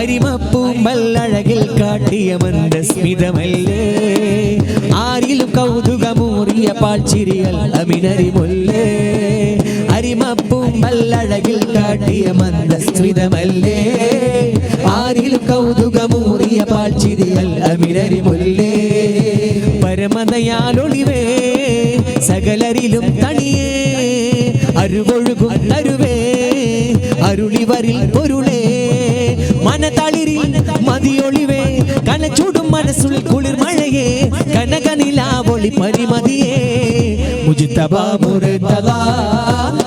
അരിമപ്പൂമ്പല്ലഴകിൽ കാട്ടിയ മന്ദസ്മിതമല്ലേ? ആരിലും കൗതുകമൂറിയ പാഴ്ചിരിയൽ അമിനരിമൊല്ലേ? അരിമപ്പൂമ്പല്ലഴകിൽ കാട്ടിയ മന്ദസ്മിതമല്ലേ? ആരിലും കൗതുകമൂറിയ പാഴ്ചിരിയൽ അമിനരിമൊല്ലേ? പരമതയാലൊളിവേ സകലരിലും തണിയേ അരുവൊഴുകും തരുവേ അരുളിവരിൽ പൊരുളേ മനതളിരിൽ മതിയൊളിവേ കനച്ചൂടും മനസ്സുൾ കുളിർ മഴയേ കനകനിലാവൊളി പരിമതിയേ. മുജിത്തബ മുർത്തദ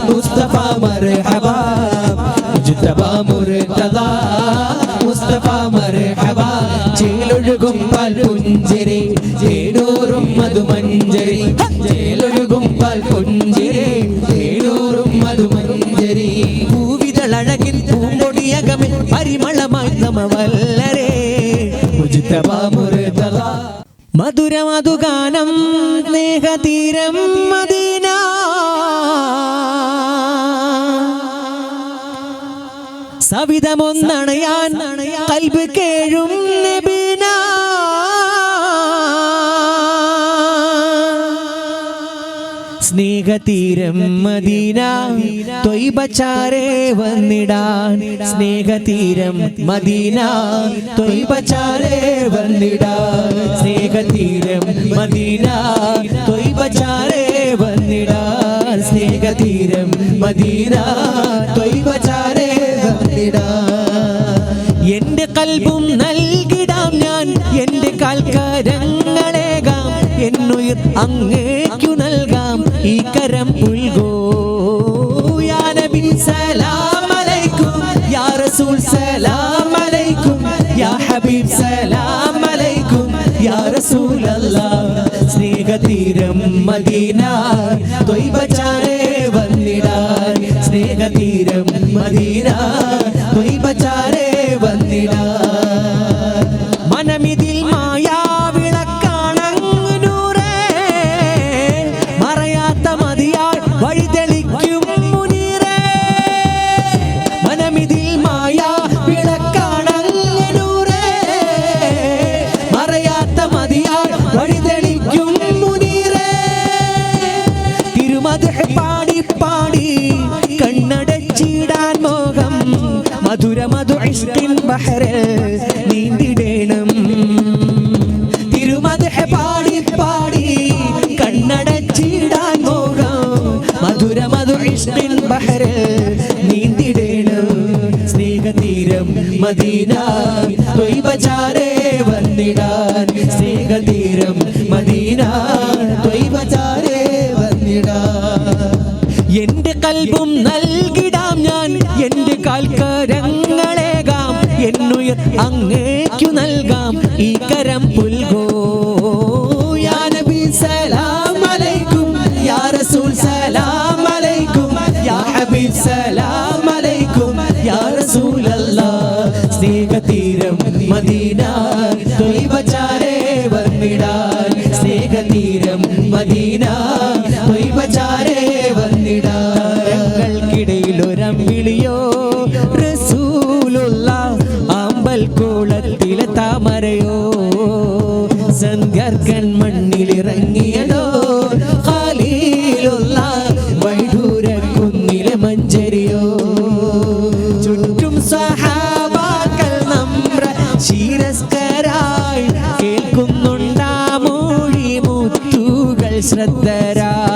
മുസ്തഫ മുസ്തഫ ചേലൊഴുകും പാൽ ചേടോറും മധുമഞ്ചരി ചേലൊഴുകും പാൽ പരിമളമായി നമവല്ലരേ മുജിത്തബ മുർത്തദ മധുര മധുഗാനം സ്നേഹതീരം മദീന. സവിധമൊന്നണയാൻ കൽബ് കേഴും നബീന സ്നേഹതീരം മദീന. തൊയ്ബച്ചാരേ വന്നിടാൻ സ്നേഹതീരം മദീന. തൊയ്ബച്ചാരേ വന്നിടാൻ സ്നേഹതീരം മദീന. തൊയ്ബച്ചാരേ വന്നിടാൻ സ്നേഹതീരം മദീന. തൊയ്ബച്ചാരേ വന്നിടാൻ. എന്റെ കൽബും അങ്ങേക്കു നൽകാം ഈ കരം പുൽകോ. യാ നബി സലാം അലൈക്കും യാ റസൂൽ സലാം അലൈക്കും യാ ഹബീബ് സലാം അലൈക്കും യാ റസൂൽ അല്ലാഹ് സ്നേഹതീരം മദീന. ബഹറിൽ നീന്തിടേണം. തിരുമതഹ പാടി പാടി കണ്ണടച്ചിടാൻ മോഹം. മധുര മധു ഇഷ്കിൻ ബഹറിൽ നീന്തിടേണം. സ്നേഹതീരം മദീന തൊയ്ബചാരേ വന്നിടാൻ. സ്നേഹതീരം മദീന തൊയ്ബചാരേ വന്നിടാൻ. എന്റെ കൽബും നൽകിടാം അങ്ങേക്കു നൽകാം ഈ കരം പുൽകോ. യാ നബി സലാം അലൈക്കും യാ റസൂൽ സലാം അലൈക്കും യാ ഹബീബ് സലാം അലൈക്കും യാ റസൂൽ അല്ലാഹ് സ്നേഹതീരം മദീന മദീന കൂളത്തിലെ താമരയോ സന്ധ്യാർക്കൻ മണ്ണിലിറങ്ങിയതോ? ഖലീലുള്ള വൈഡൂര കുന്നിലെ മഞ്ചരിയോ? ചുറ്റും സഹാബാക്കൾ നമ്ര ശീരസ്കരായി കേൾക്കുന്നുണ്ടാ മൂഴി മുത്തുകൾ ശ്രദ്ധരായി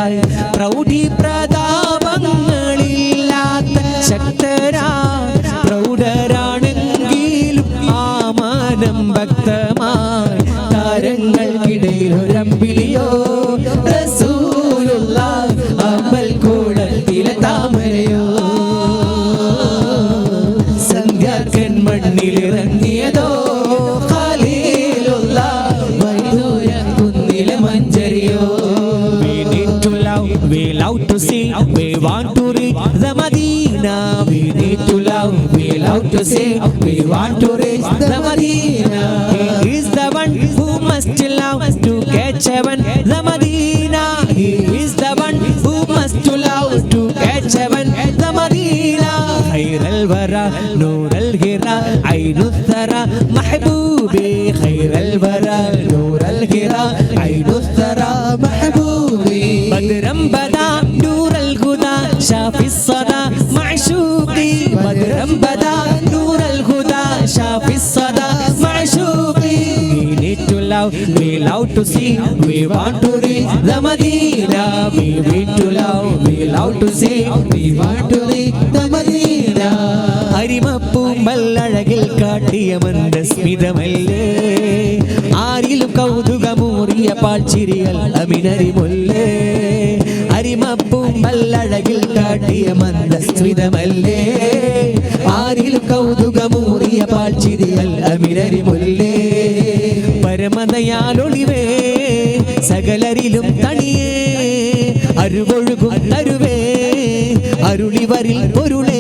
want to reach the Medina. We need to love, we love to say, we want to reach the Medina. He is the one who must love to catch heaven, the Medina. He is the one who must love to catch heaven, the Medina. No love, we love to see, we want to reach the Medina. We need to love, we love to see, we want to reach the Medina. അരിമപ്പൂമ്പല്ലഴകിൽ കാട്ടിയ മന്ദസ്മിതമല്ലേ ആരിലും കൗതുകമൂറിയ പാൽച്ചിരികൾ അമിനരിമുല്ലേ അരിമപ്പൂമ്പല്ലഴകിൽ കാട്ടിയ മന്ദസ്മിതമല്ലേ ആരിലും കൗതുകമൂറിയ പാഴ്ചിരിയൽ അമിനരിമുല്ലേ പരമതയാലൊളിവേ സകലരിലും തണിയേ അരുവൊഴുകും തരുവേ അരുളിവരിൽ പൊരുളേ.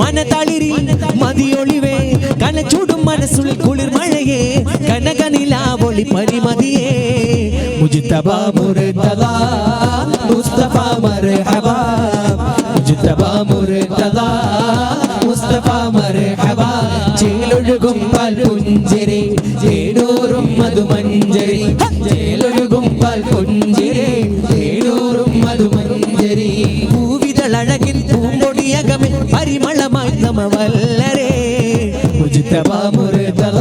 മനതളിരിൽ മതിയൊളിവേ കനച്ചൂടും മനസ്സുൾ കുളിർ മഴയേ കനകനിലാവൊളി പരിമതിയേ. മുജിത്തബ മുർത്തദ മുസ്തഫ ചേലൊഴുകും പാൽ ചേടൂറും മധുമഞ്ചരി ചേലൊഴുകും പാൽ പുഞ്ചിരി ചേടൂറും മധുമഞ്ചരി പൂവിതളഴകിൻ പൂമ്പൊടിയകമിൽ പരിമളമായി നമവല്ലരേ. മുജിത്തബ മുർത്തദ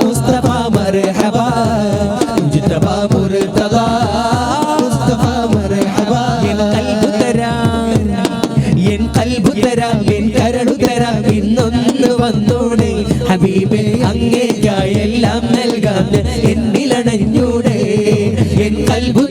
മുസ്തഫ മർഹബ മുജിത്തബ മുർത്തദ മുസ്തഫ മർഹബ എൻ കൽബു തരാം എൻ കൽബു തരാം എൻ കരളു തരാം ഇന്നൊന്ന് വന്നൂടെ ഹബീബേ അങ്ങേക്കായി നൽകാം എന്നിലടഞ്ഞൂടെ. എൻ കൽബു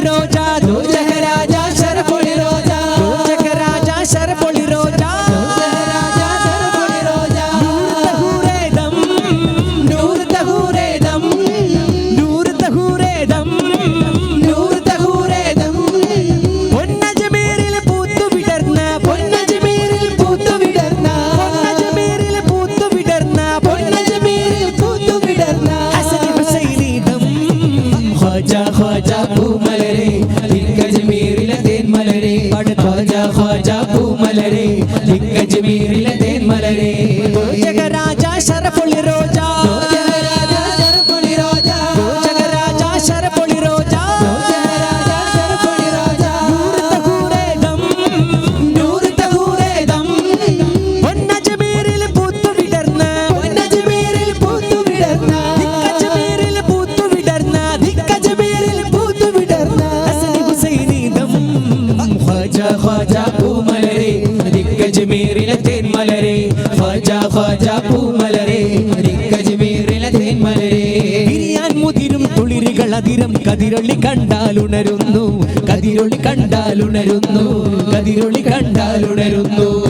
negro ya തേൻമലരെ ഖ്വാജ പൂമലരേ ദിക്കജ്മീറിലെ തേൻമലരെ വിരിയാൻ മുതിരും തുളിരികൾ അതിരം കതിരൊളി കണ്ടാലുണരുന്നു. കതിരൊളി കണ്ടാലുണരുന്നു. കതിരൊളി കണ്ടാലുണരുന്നു.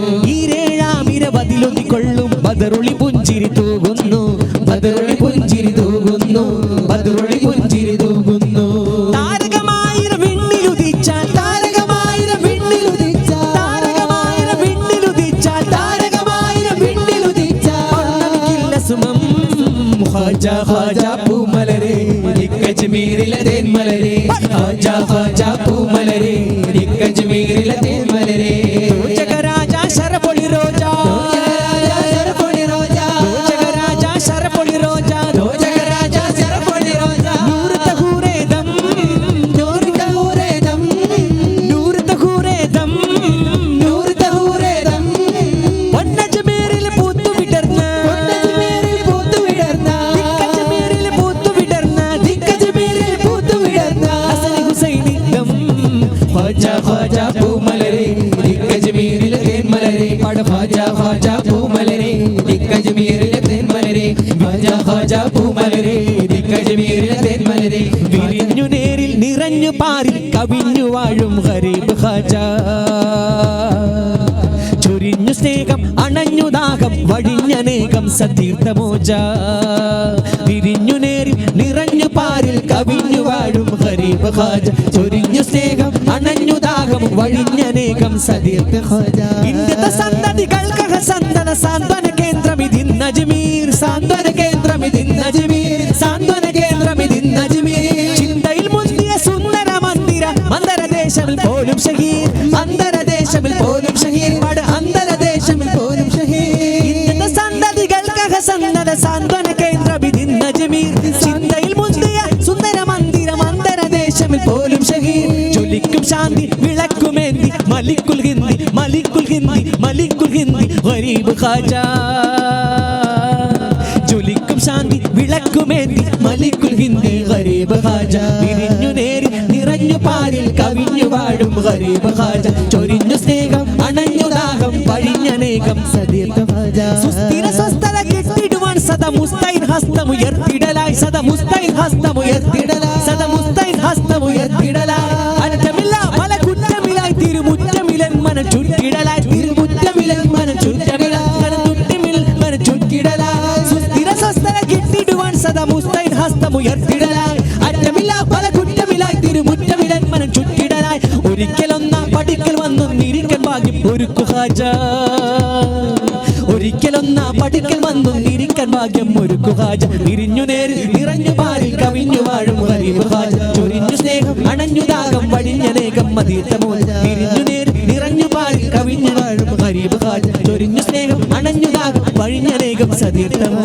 ഖാജ ഖാജ പൂമലരെ കശ്മീരിലെ തേന്മലരെ ഖാജ ഖാജ പൂമലരെ ദിക്കജ്മീരിലെ തേൻമലരെ ഖാജ ഖാജ പൂമലരെ ദിക്കജ്മീരിലെ തേൻമലരെ വിരിഞ്ഞു നേരിൽ നിറഞ്ഞു പാരിൽ കവിഞ്ഞു വാഴും ഗരീബ് ഖാജ. സ്നേഹം അണഞ്ഞു ദാഹം വഴിഞ്ഞനേകം സതീർത്ഥമോജ. തിരിഞ്ഞു നേരിൽ നിറഞ്ഞു പാരിൽ കവിഞ്ഞു വാഴും ഹരീബ് ഖാജ. ചൊരിഞ്ഞു സ്നേഹം അണഞ്ഞു ദാഹം വഴിഞ്ഞനേകം സതീർത്ഥ ഖാജ. ഇന്ത്യത്തെ സന്തതികൾക്ക് ಸಂಧಾನ ಸಾಂತ್ವನ ಕೇಂದ್ರ ಮಿದಿನ್ ನಜಮೀರ್ ಸಾಂತ್ವನ ಕೇಂದ್ರ ಮಿದಿನ್ ನಜಮೀರ್ ಸಾಂತ್ವನ ഗരീബ് ഖാജ. ജ്വലിക്കും ശാന്തി വിളക്കുമേന്തി മലിക്കുൽ ഹിന്ദി ഗരീബ് ഖാജ. വിരിഞ്ഞു നേരി നിറഞ്ഞു പാലിൽ കവിഞ്ഞു വാഴും ഗരീബ് ഖാജ. ചൊരിഞ്ഞു സ്നേഹം അണഞ്ഞു ദാഹം പഴിഞ്ഞനേകം സദീർഘ ഖാജ. സുസ്ഥിര സ്വസ്ഥത കെട്ടിടുവാൻ സദ മുസ്തൈൻ ഹസ്തമുയർത്തിടലായി സദ മുസ്തൈൻ ഹസ്തമുയർത്തിടലായി. ഹസ്തമുയർത്തിടലായി അറ്റമില്ല പല കുറ്റമില്ലായി തിരുമുറ്റമിടൻ മനം ചുറ്റിടലായി. ഒരിക്കലൊന്നാം പടിക്കൽ വന്നു നിരിക്കൻ ഭാഗ്യം ഒരുക്കു ഹാജ. ഒരിക്കലൊന്നാ പടിക്കൽ വന്നു നിരിക്കൻ ഭാഗ്യം ഒരുക്കു ഹാജ. നിരിഞ്ഞു നേരിൽ നിറഞ്ഞു പാലിൽ കവിഞ്ഞു വാഴും ഗരീബ് ഹാജ. ചൊരിഞ്ഞു സ്നേഹം അണഞ്ഞു ദാഹം വഴിഞ്ഞനേകം മതീത്തമോ നിരിഞ്ഞു നേരിൽ നിറഞ്ഞു പാലിൽ കവിഞ്ഞു വാഴും ഗരീബ് ഹാജ. ചൊരിഞ്ഞു സ്നേഹം അണഞ്ഞു ദാഹം വഴിഞ്ഞനേകം സതീർത്ഥമോ